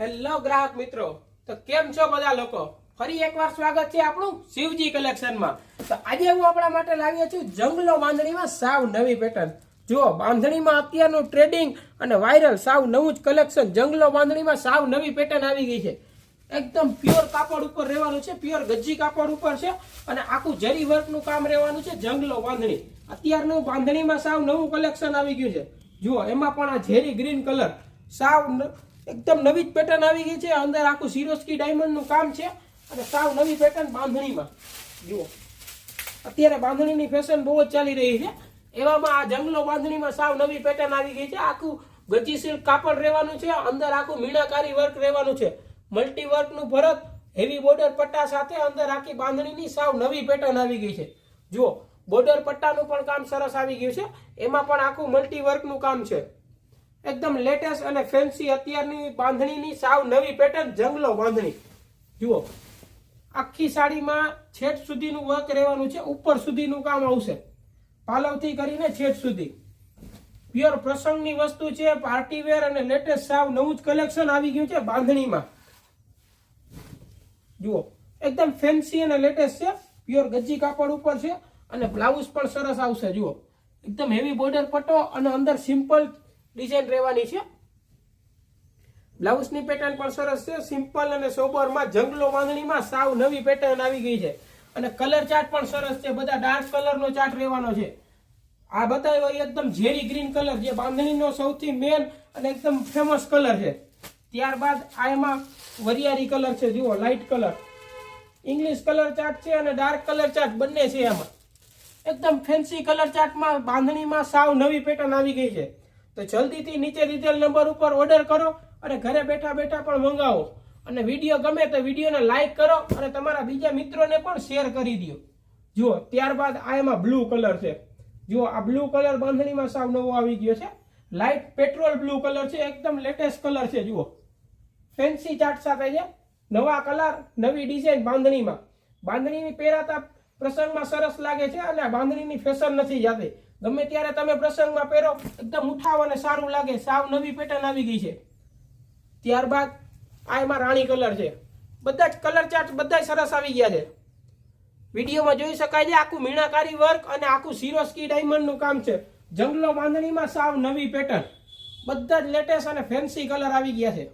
Hello ગ્રાહક મિત્રો. તો કેમ છો બધા લોકો? ફરી એકવાર સ્વાગત છે આપણું શિવજી કલેક્શનમાં. તો આજે હું આપણા માટે લાવ્યો છું જંગલો બાંધણીમાં સાવ નવી પેટર્ન જુઓ બાંધણીમાં અત્યારનું ટ્રેડિંગ અને વાયરલ સાવ નવું જ કલેક્શન જંગલો બાંધણીમાં સાવ નવી પેટર્ન આવી ગઈ છે. એકદમ પ્યોર કાપડ ઉપર રહેવાનું છે પ્યોર ગજ્જી કાપડ ઉપર છે અને આખું જરી વર્કનું કામ રહેવાનું છે જંગલો બાંધણી અત્યારનું બાંધણીમાં સાવ નવું કલેક્શન આવી ગયું છે. જુઓ, એમાં પણ આ ઝેરી ગ્રીન કલર સાવ એકદમ નવી જ પેટર્ન આવી ગઈ છે. અંદર આખું સિરોસ્કી ડાયમંડનું કામ છે. અને સાવ નવી પેટર્ન બાંધણીમાં. જુઓ. અત્યારે બાંધણીની ફેશન બહુ જ ચાલી રહી છે. એવામાં આ જંગલો બાંધણીમાં સાવ નવી પેટર્ન આવી ગઈ છે. આખું ગજી કાપડ રહેવાનું છે. અંદર આખું મીણાકારી વર્ક રહેવાનું છે. મલ્ટી વર્કનું ભરત હેવી બોર્ડર પટ્ટા સાથે અંદર આખી બાંધણીની સાવ નવી પેટર્ન આવી ગઈ છે. જુઓ. બોર્ડર પટ્ટાનું પણ કામ સરસ આવી ગયું છે. એમાં પણ આખું મલ્ટી વર્કનું કામ છે. એકદમ લેટેસ્ટ અને ફેન્સી અત્યારની બાંધણીની સાવ નવી પેટર્ન જંગલો બાંધણી. જુઓ, આખી સાડીમાં છેટ સુધીનું વર્ક રહેવાનું છે, ઉપર સુધીનું કામ આવશે. પાલવથી કરીને છેટ સુધી. પ્યોર પ્રસંગની વસ્તુ છે પાર્ટી વેર અને લેટેસ્ટ સાવ નવું જ કલેક્શન આવી ગયું છે બાંધણીમાં. જુઓ, એકદમ ફેન્સી અને લેટેસ્ટ છે પ્યોર ગજ્જી કાપડ ઉપર છે અને બ્લાઉઝ પણ સરસ આવશે, જુઓ. એકદમ હેવી બોર્ડર પટ્ટો અને અંદર સિમ્પલ ડિઝાઇન રહેવાની છે. બ્લાઉઝની પેટર્ન પણ સરસ છે. સિમ્પલ અને સોબરમાં જંગલો બાંધણીમાં સાવ નવી પેટર્ન આવી ગઈ છે. અને કલર ચાર્ટ પણ સરસ છે. બધા ડાર્ક કલરનો ચાર્ટ રહેવાનો છે. આ બતાવ્યો એકદમ ઝેરી ગ્રીન કલર જે બાંધણીનો સૌથી મેન અને એકદમ ફેમસ કલર છે. ત્યારબાદ આ એમાં વરિયાળી કલર છે. જુઓ light colour English colour chart છે અને ડાર્ક કલર ચાર્ટ બંને છે એમાં. એકદમ ફેન્સી કલર ચાર્ટમાં બાંધણીમાં સાવ નવી પેટર્ન આવી ગઈ છે. તો જલ્દીથી નીચે દીધેલ નંબર ઉપર ઓર્ડર કરો અને ઘરે બેઠા બેઠા પણ મંગાવો. અને વીડિયો ગમે તો વિડીયોને લાઇક કરો અને તમારા બીજા મિત્રોને પણ શેર કરી દો. જુઓ, ત્યારબાદ આ એમાં બ્લુ કલર છે. જુઓ, આ બ્લુ કલર બાંધણીમાં સાવ નવો આવી ગયો છે. લાઇટ પેટ્રોલ બ્લુ કલર છે, એકદમ લેટેસ્ટ કલર છે, જુઓ. ફેન્સી ચાર્ટ સાથે છે. નવા કલર નવી ડિઝાઇન બાંધણીમાં. બાંધણીની પહેરાતા પ્રસંગમાં સરસ લાગે છે અને બાંધણીની ફેશન નથી જાતી. ગમે ત્યારે તમે પ્રસંગમાં પહેરો, એકદમ ઉઠાવ અને સારું લાગે. સાવ નવી પેટર્ન આવી ગઈ છે. ત્યારબાદ આ એમાં રાણી કલર છે. બધા જ કલર ચાર્ટ બધા સરસ આવી ગયા છે. વિડીયોમાં જોઈ શકાય છે, આખું મીણાકારી વર્ક અને આખું સિરોસ્કી ડાયમંડનું કામ છે. જંગલો બાંધણીમાં સાવ નવી પેટર્ન બધા જ લેટેસ્ટ અને ફેન્સી કલર આવી ગયા છે.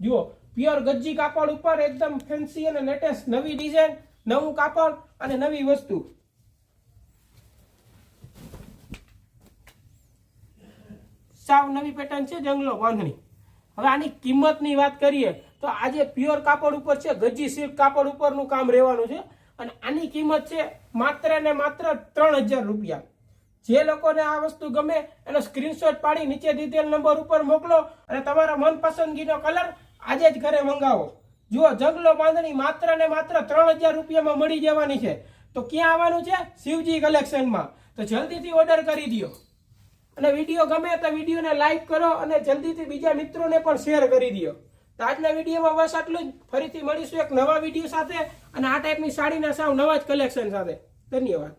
જુઓ પ્યોર ગજ્જી કાપડ ઉપર એકદમ ફેન્સી અને લેટેસ્ટ નવી ડિઝાઇન નવું કાપડ અને નવી વસ્તુ. સાવ નવી પેટર્ન છે જંગલો બાંધણી હવે આની કિંમતની વાત કરીએ, તો આજે પ્યોર કાપડ ઉપર છે, ગજી સિલ્ક કાપડ ઉપરનું કામ રહેવાનું છે. અને આની કિંમત છે માત્ર ને માત્ર ત્રણ હજાર રૂપિયા. જે લોકોને આ વસ્તુ ગમે, એનો સ્ક્રીનશોટ પાડી, નીચે દીધેલ નંબર ઉપર મોકલો અને તમારા મનપસંદગીનો કલર આજે જ ઘરે મંગાવો. જુઓ જગલો બાંધણી માત્ર ને માત્ર ત્રણ હજાર રૂપિયામાં મળી જવાની છે, તો ક્યાં આવવાનું છે? શિવજી કલેક્શનમાં. તો જલ્દીથી ઓર્ડર કરી દો અને વીડિયો ગમે તો વિડીયોને લાઈક કરો અને જલ્દીથી બીજા મિત્રોને પણ શેર કરી દો તો આજના વિડીયોમાં બસ આટલું જ. ફરીથી મળીશું એક નવા વીડિયો સાથે. અને આ ટાઈપની સાડીના સાવ નવા જ કલેક્શન સાથે. ધન્યવાદ.